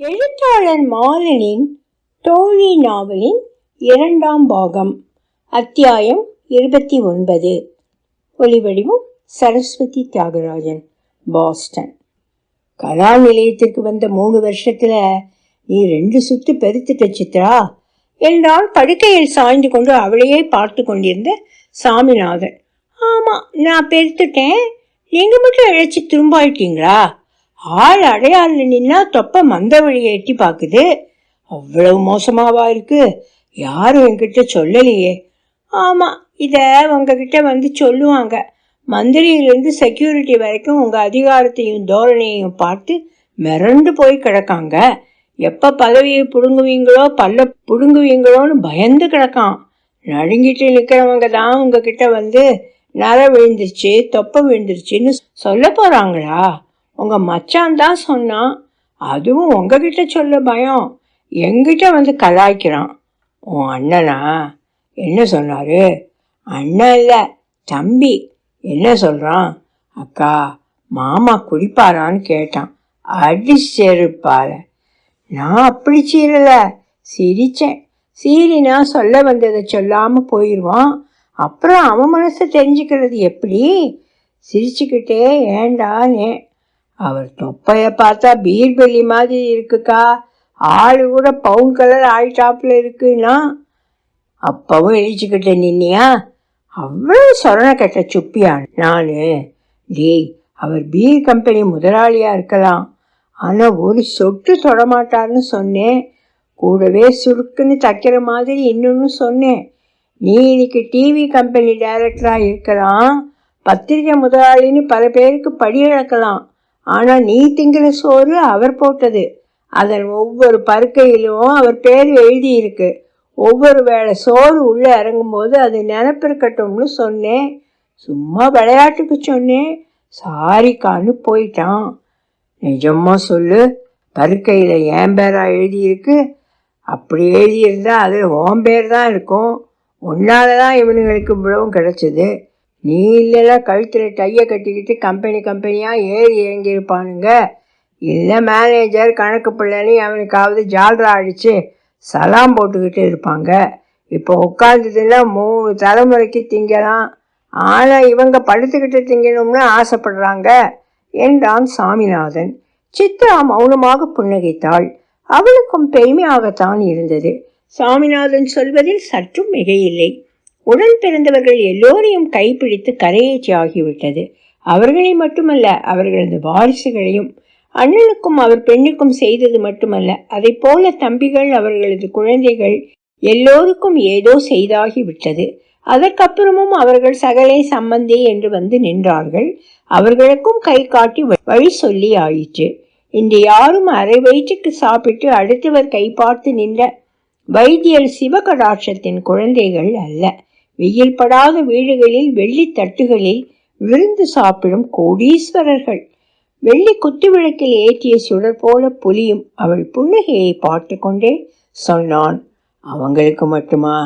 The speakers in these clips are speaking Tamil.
எழுத்தாளர் மாலனின் தோழி நாவலின் இரண்டாம் பாகம் அத்தியாயம் இருபத்தி ஒன்பது. ஒலிவடிவம் சரஸ்வதி தியாகராஜன் பாஸ்டன். கலா நிலையத்திற்கு வந்த மூணு வருஷத்துல நீ ரெண்டு சுத்து பெருத்துட்ட சித்ரா. என்றால் படுக்கையில் சாய்ந்து கொண்டு அவளையே பார்த்து கொண்டிருந்த சாமிநாதன். ஆமா நான் பெருத்துட்டேன். நீங்க மட்டும் இழைச்சி திரும்பாயிட்டீங்களா? ஆள் அடையாள நின்னா தொப்ப மந்த வழியை எட்டி பாக்குது. அவ்வளவு மோசமாவா இருக்கு. யாரும் என்கிட்ட சொல்லலையே. ஆமா இத உங்ககிட்ட வந்து சொல்லுவாங்க. மந்திரியிலிருந்து செக்யூரிட்டி வரைக்கும் உங்க அதிகாரத்தையும் தோரணையையும் பார்த்து மிரண்டு போய் கிடக்காங்க. எப்ப பதவியை புடுங்குவீங்களோ பல்ல புடுங்குவீங்களோன்னு பயந்து கிடக்கான். நடுங்கிட்டு நிக்கிறவங்க தான் உங்ககிட்ட வந்து நர விழுந்துருச்சு தொப்பை விழுந்துருச்சுன்னு சொல்ல போறாங்களா? உங்கள் மச்சான் தான் சொன்னான். அதுவும் உங்ககிட்ட சொல்ல பயம். எங்கிட்ட வந்து கலாய்க்கிறான். உன் அண்ணனா? என்ன சொன்னார்? அண்ணன் இல்லை தம்பி. என்ன சொல்கிறான் அக்கா மாமா குடிப்பாரான்னு கேட்டான். அடி செருப்பால. நான் அப்படி சீரல சிரிச்சேன். சீரினா சொல்ல வந்ததை சொல்லாமல் போயிடுவான் அப்புறம் அவன் மனசை தெரிஞ்சுக்கிறது எப்படி? சிரிச்சுக்கிட்டே ஏண்டானே அவர் தொப்பைய பார்த்தா பீர்பெல்லி மாதிரி இருக்குக்கா. ஆள் கூட பவுன் கலர் ஆள் டாப்பில் இருக்குன்னா அப்பவும் எழுச்சிக்கிட்ட நின்னியா? அவ்வளவு சொரண கட்ட சுப்பியா நான். டேய் அவர் பீர் கம்பெனி முதலாளியா இருக்கலாம். ஆனா ஒரு சொட்டு தொடமாட்டார்னு சொன்னேன். கூடவே சுருக்குன்னு தைக்கிற மாதிரி இன்னொன்னு சொன்னேன். நீ இன்னைக்கு டிவி கம்பெனி டைரக்டரா இருக்கலாம். பத்திரிகை முதலாளின்னு பல பேருக்கு படி இழக்கலாம் ஆனால் நீ திங்கிற சோறு அவர் போட்டது. அதன் ஒவ்வொரு பருக்கையிலும் அவர் பேர் எழுதியிருக்கு. ஒவ்வொரு வேளை சோறு உள்ளே இறங்கும்போது அது நினப்பிருக்கட்டும்னு சொன்னேன். சும்மா விளையாட்டுக்கு சொன்னேன். சாரிக்கான்னு போயிட்டான். நிஜமா சொல்லு பருக்கையில் என் பேரா எழுதியிருக்கு? அப்படி எழுதியிருந்தா அது ஓம் பேர் தான் இருக்கும். உன்னால தான் இவனுங்களுக்கு இவ்வளவும் கிடச்சிது. நீ இல்லைன்னா கழுத்தில் டையை கட்டிக்கிட்டு கம்பெனி கம்பெனியாக ஏறி இறங்கியிருப்பானுங்க. இல்லை மேனேஜர் கணக்கு பிள்ளைன்னு அவனுக்காவது ஜால்ரா அடித்து சலாம் போட்டுக்கிட்டு இருப்பாங்க. இப்போ உட்காந்ததில் மூணு தலைமுறைக்கு திங்கலாம். ஆனால் இவங்க படுத்துக்கிட்டு திங்கணும்னு ஆசைப்படுறாங்க. என்றான் சாமிநாதன். சித்ரா மௌனமாக புன்னகைத்தாள். அவளுக்கும் பெருமையாகத்தான் இருந்தது. சாமிநாதன் சொல்வதில் சற்றும் மிகையில்லை. உடன் பிறந்தவர்கள் எல்லோரையும் கைப்பிடித்து கரையேற்றி ஆகிவிட்டது. அவர்களை மட்டுமல்ல அவர்களது வாரிசுகளையும் அண்ணனுக்கும் அவர் பெண்ணுக்கும் செய்தது மட்டுமல்ல அதை போல தம்பிகள் அவர்களது குழந்தைகள் எல்லோருக்கும் ஏதோ செய்தாகிவிட்டது. அதற்கப்புறமும் அவர்கள் சகலே சம்பந்தி என்று வந்து நின்றார்கள். அவர்களுக்கும் கை காட்டி வழி சொல்லி ஆயிற்று. இன்று யாரும் அரை வயிற்றுக்கு சாப்பிட்டு அடுத்தவர் கை பார்த்து நின்ற வைத்தியர் சிவகடாட்சத்தின் குழந்தைகள் அல்ல. வெயில் படாத வீடுகளில் வெள்ளி தட்டுகளில் விருந்து சாப்பிடும் கோடீஸ்வரர்கள். வெள்ளி குத்துவிளக்கில் ஏற்றிய சுடர் போல புலியும் அவள் புன்னகையை பார்த்து கொண்டே சொன்னான் அவங்களுக்கு மட்டுமா?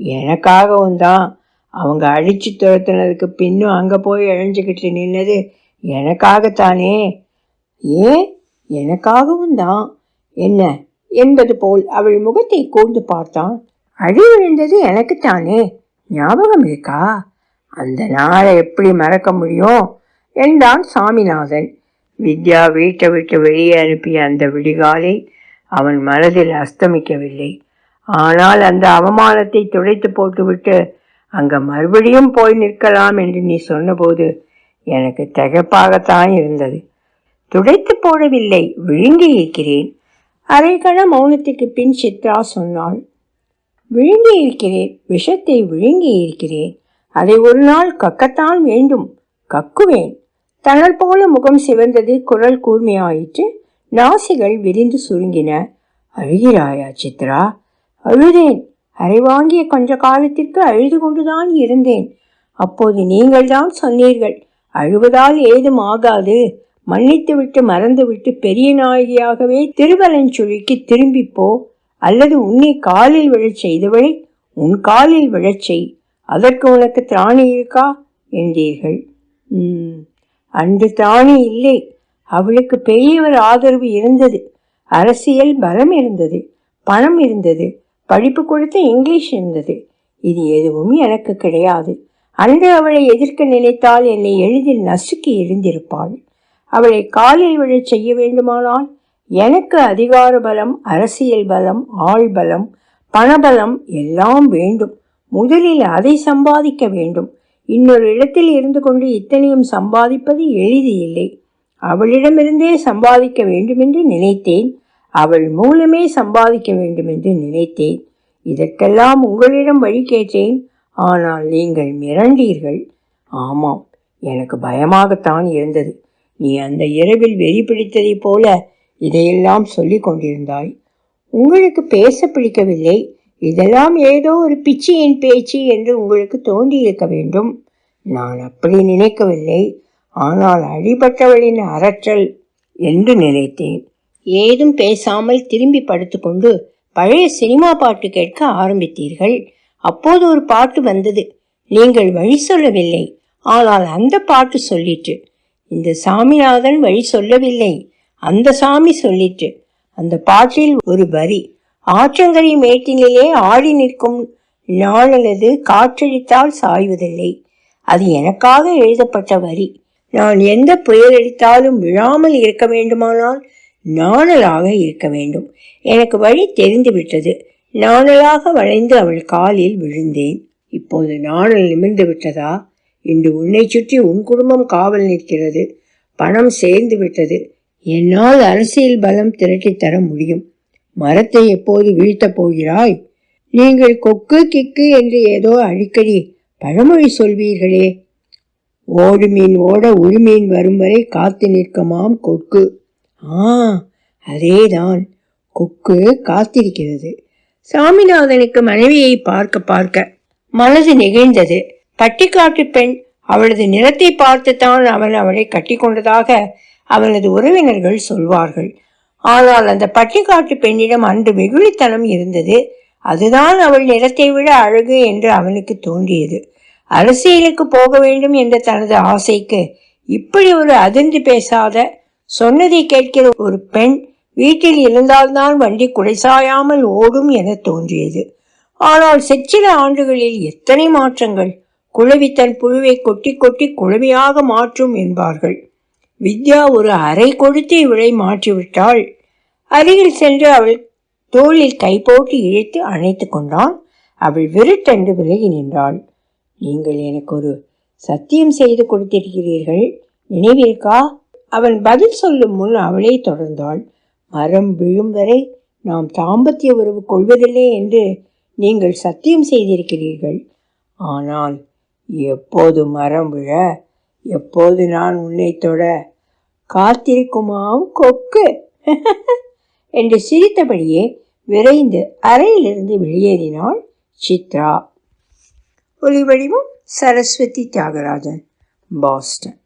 எனக்காகவும் தான். அவங்க அழிச்சு துரத்துனதுக்கு பின்னும் அங்கே போய் இழைஞ்சுக்கிட்டு நின்னது எனக்காகத்தானே? ஏன் எனக்காகவும் தான். என்ன என்பது போல் அவள் முகத்தை கூர்ந்து பார்த்தான். அடி விழுந்தது எனக்குத்தானே? ஞாபகம் இருக்கா? அந்த நாளை எப்படி மறக்க முடியும்? என்றான் சாமிநாதன். வித்யா வீட்டை விட்டு வெளியே அனுப்பிய அந்த விடிகாலை அவன் மனதில் அஸ்தமிக்கவில்லை. ஆனால் அந்த அவமானத்தை துடைத்து போட்டுவிட்டு அங்க மறுபடியும் போய் நிற்கலாம் என்று நீ சொன்னபோது எனக்கு திகப்பாகத்தான் இருந்தது. துடைத்து போடவில்லை விழுங்கி இருக்கிறேன். அரைக்கண மௌனத்துக்கு பின் சித்ரா சொன்னாள். விழுங்கி இருக்கிறேன் விஷத்தை விழுங்கி இருக்கிறேன் அதை ஒரு நாள் கக்கத்தான் வேண்டும் கக்குவேன். தணல் போல முகம் சிவந்தது குரல் கூர்மையாயிற்று நாசிகள் விரிந்து சுருங்கின. அழுகிறாயா சித்ரா? அழுதேன் அரை வாங்கிய கொஞ்ச காலத்திற்கு அழுது கொண்டுதான் இருந்தேன். அப்போது நீங்கள்தான் சொன்னீர்கள் அழுவதால் ஏதும் ஆகாது. மன்னித்துவிட்டு மறந்துவிட்டு பெரிய நாயகியாகவே திருவலஞ்சுழிக்கு திரும்பிப்போ அல்லது உன்னை காலில் விழச் செய்தவளை உன் காலில் விழச் செய். அதற்கு உனக்கு திராணி இருக்கா? என்றீர்கள். அன்று திராணி இல்லை. அவளுக்கு பெரியவர் ஆதரவு இருந்தது. அரசியல் பலம் இருந்தது. பணம் இருந்தது. படிப்பு கொடுத்த இங்கிலீஷ் இருந்தது. இது எதுவும் எனக்கு கிடையாது. அன்று அவளை எதிர்க்க நினைத்தால் என்னை எளிதில் நசுக்கி எரிந்திருப்பாள் அவளை காலில் விழச் செய்ய வேண்டுமானால் எனக்கு அதிகார பலம் அரசியல் பலம் ஆள் பலம் பணபலம் எல்லாம் வேண்டும். முதலில் அதை சம்பாதிக்க வேண்டும். இன்னொரு இடத்தில் இருந்து கொண்டு இத்தனையும் சம்பாதிப்பது எளிது இல்லை. அவளிடமிருந்தே சம்பாதிக்க வேண்டுமென்று நினைத்தேன். அவள் மூலமே சம்பாதிக்க வேண்டுமென்று நினைத்தேன். இதற்கெல்லாம் உங்களிடம் வழி கேட்டேன். ஆனால் நீங்கள் மிரண்டீர்கள். ஆமாம் எனக்கு பயமாகத்தான் இருந்தது. நீ அந்த இரவில் வெறி பிடித்ததைப் போல இதையெல்லாம் சொல்லி கொண்டிருந்தாய். உங்களுக்கு பேச பிடிக்கவில்லை. இதெல்லாம் ஏதோ ஒரு பிச்சையின் பேச்சு என்று உங்களுக்கு தோன்றியிருக்க வேண்டும். நான் அப்படி நினைக்கவில்லை. ஆனால் அடிபட்டவளின் அரற்றல் என்று நினைத்தேன். ஏதும் பேசாமல் திரும்பி படுத்துக்கொண்டு பழைய சினிமா பாட்டு கேட்க ஆரம்பித்தீர்கள். அப்போது ஒரு பாட்டு வந்தது. நீங்கள் வழி சொல்லவில்லை. ஆனால் அந்த பாட்டு சொல்லிற்று. இந்த சாமிநாதன் வழி சொல்லவில்லை. அந்த சாமி சொல்லிற்று அந்த பாட்டில் ஒரு வரி. ஆற்றங்கரை மேட்டினிலே ஆடி நிற்கும் நாளது காற்றடித்தால் சாய்வதில்லை. அது எனக்காக எழுதப்பட்ட வரி. நான் எந்த புயல் அடித்தாலும் விழாமல் இருக்க வேண்டுமானால் நாணலாக இருக்க வேண்டும். எனக்கு வழி தெரிந்து விட்டது நாணலாக வளைந்து அவள் காலில் விழுந்தேன். இப்போது நாணல் நிமிர்ந்து விட்டதா? இன்று உன்னை சுற்றி உன் குடும்பம் காவல் நிற்கிறது. பணம் சேர்ந்து விட்டது. என்னால் அரசியல் பலம் திரட்டித்தர முடியும். மரத்தை எப்போது வீழ்த்தப் போகிறாய்? நீங்கள் கொக்கு கிக்கு என்று ஏதோ அடிக்கடி பழமொழி சொல்வீர்களே. ஓடு மீன் ஓட உருமீன் வரும் வரை காத்து நிற்கமாம் கொக்கு. ஆ அதேதான். கொக்கு காத்திருக்கிறது. சாமிநாதனுக்கு மனைவியை பார்க்க பார்க்க மனது நெகிழ்ந்தது. பட்டிக்காட்டு பெண் அவளது நிறத்தை பார்த்துத்தான் அவன் அவளை கட்டிக்கொண்டதாக அவனது உறவினர்கள் சொல்வார்கள் ஆனால் அந்த பட்டிக்காட்டு பெண்ணிடம் அன்று வெகுளித்தனம் இருந்தது. அதுதான் அவள் நிறத்தை விட அழகு என்று அவனுக்கு தோன்றியது. அரசியலுக்கு போக வேண்டும் என்ற தனது ஆசைக்கு இப்படி ஒரு அதிர்ந்து பேசாத சொன்னதை கேட்கிற ஒரு பெண் வீட்டில் இருந்தால்தான் வண்டி குடைசாயாமல் ஓடும் என தோன்றியது. ஆனால் செச்சில ஆண்டுகளில் எத்தனை மாற்றங்கள்! குழவி தன் புழுவை கொட்டி கொட்டி குழவியாக மாற்றும் என்பார்கள். வித்யா ஒரு அரை கொடுத்து இவளை மாற்றிவிட்டாள். அருகில் சென்று அவள் தோளில் கை போட்டு இழுத்து அணைத்து கொண்டான். அவள் விருட்டென்று விலகி நின்றாள். நீங்கள் எனக்கு ஒரு சத்தியம் செய்து கொடுத்திருக்கிறீர்கள். நினைவிருக்கா? அவன் பதில் சொல்லும் முன் அவளே தொடர்ந்தாள். மரம் விழும் வரை நாம் தாம்பத்திய உறவு கொள்வதில்லை என்று நீங்கள் சத்தியம் செய்திருக்கிறீர்கள். ஆனால் எப்போது மரம் விழ? எப்போது நான் உன்னை தொட காத்திருக்குமாம் கொக்கு. என்று சிரித்தபடியே விரைந்து அறையிலிருந்து வெளியேறினாள் சித்ரா. ஒலிவடிவம் சரஸ்வதி தியாகராஜன் பாஸ்டன்.